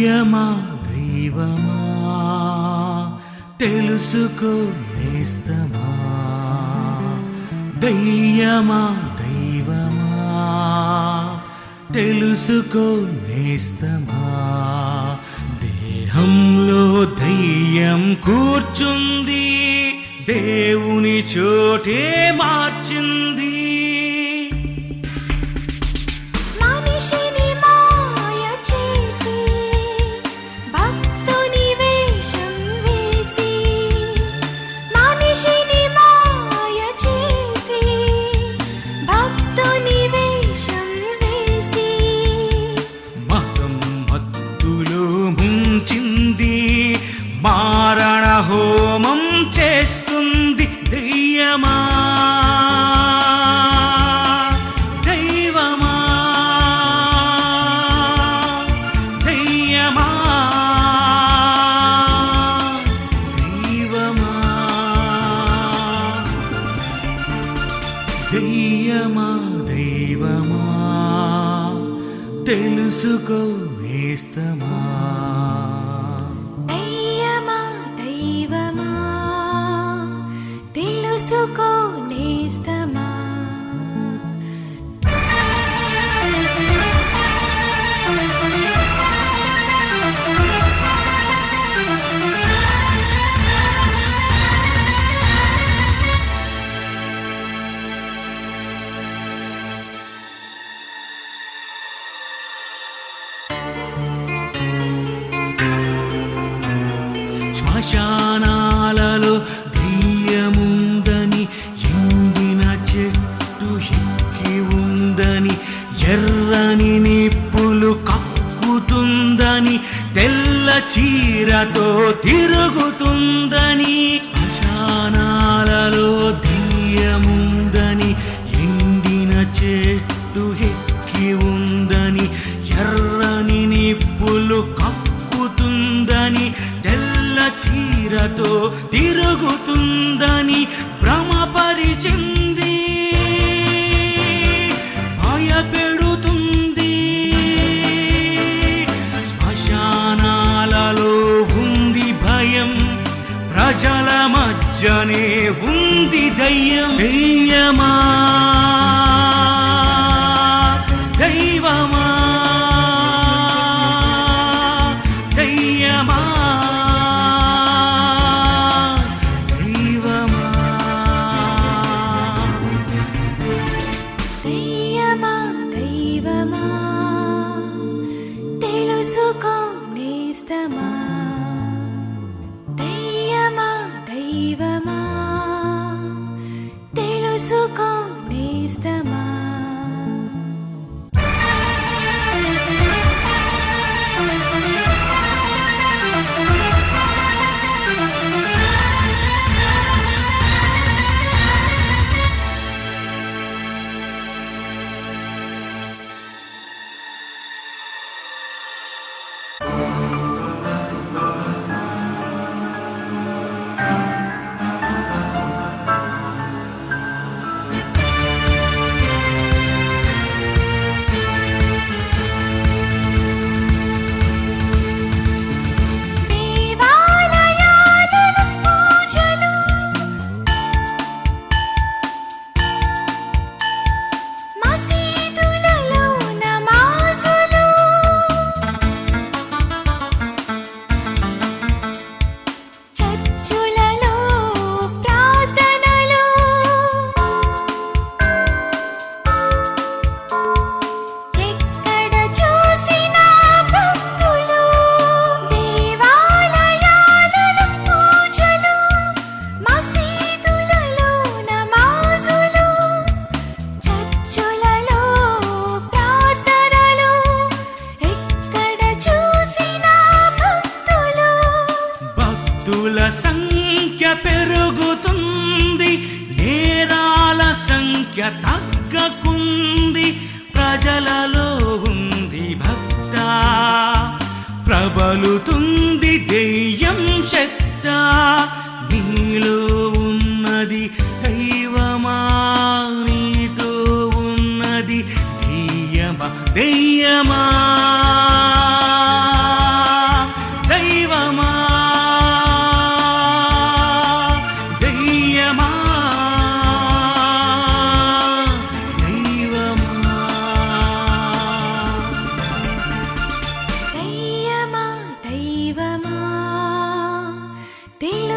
ప్రియమా దైవమా తెలుసుకో నేస్తమా. దయ్యమా దైవమా తెలుసుకో నేస్తమా. దేహంలో దయ్యం కూర్చుంది దేవుని చోటే మార్చింది. మారణ హోమం చేస్తుంది దెయ్యమా? దైవమా? దెయ్యమా? దైవమా? దెయ్యమా? దైవమా? తెలుసుకో నేస్తమా? తెల్ల చీరతో తిరుగుతుందని శానాలలో దెయ్యముందని ఎండిన చెట్టు ఎక్కి ఉందని ఎర్రని నిప్పులు కక్కుతుందని తెల్ల చీరతో తిరుగుతుందని భ్రమపరిచింది. భయపెడుతుంది జల మజ్జనే ఉంది దయ్యం. దయ్యమా? దైవమా? దయ్యమా? దైవమా? దయ్యమా? దైవమా? తెలుసుకో నేస్తమా? పెరుగుతుంది నేరాల సంఖ్య తగ్గకుంది ప్రజలలో ఉంది భక్త. ప్రబలుతుంది దెయ్యం శక్త నీలో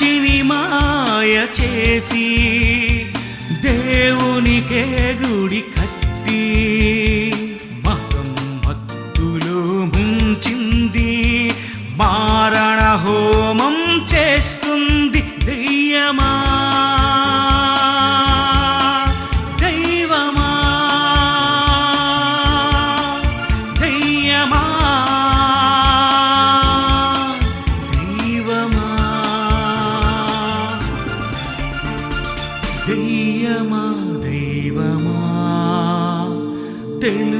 మనిషిని మాయ చేసి దేవునికే గుడి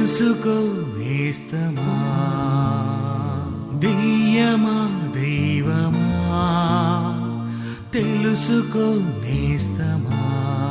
తెలుసుకో నేస్తమా? దెయ్యమా దైవమా? తెలుసుకో నేస్తమా?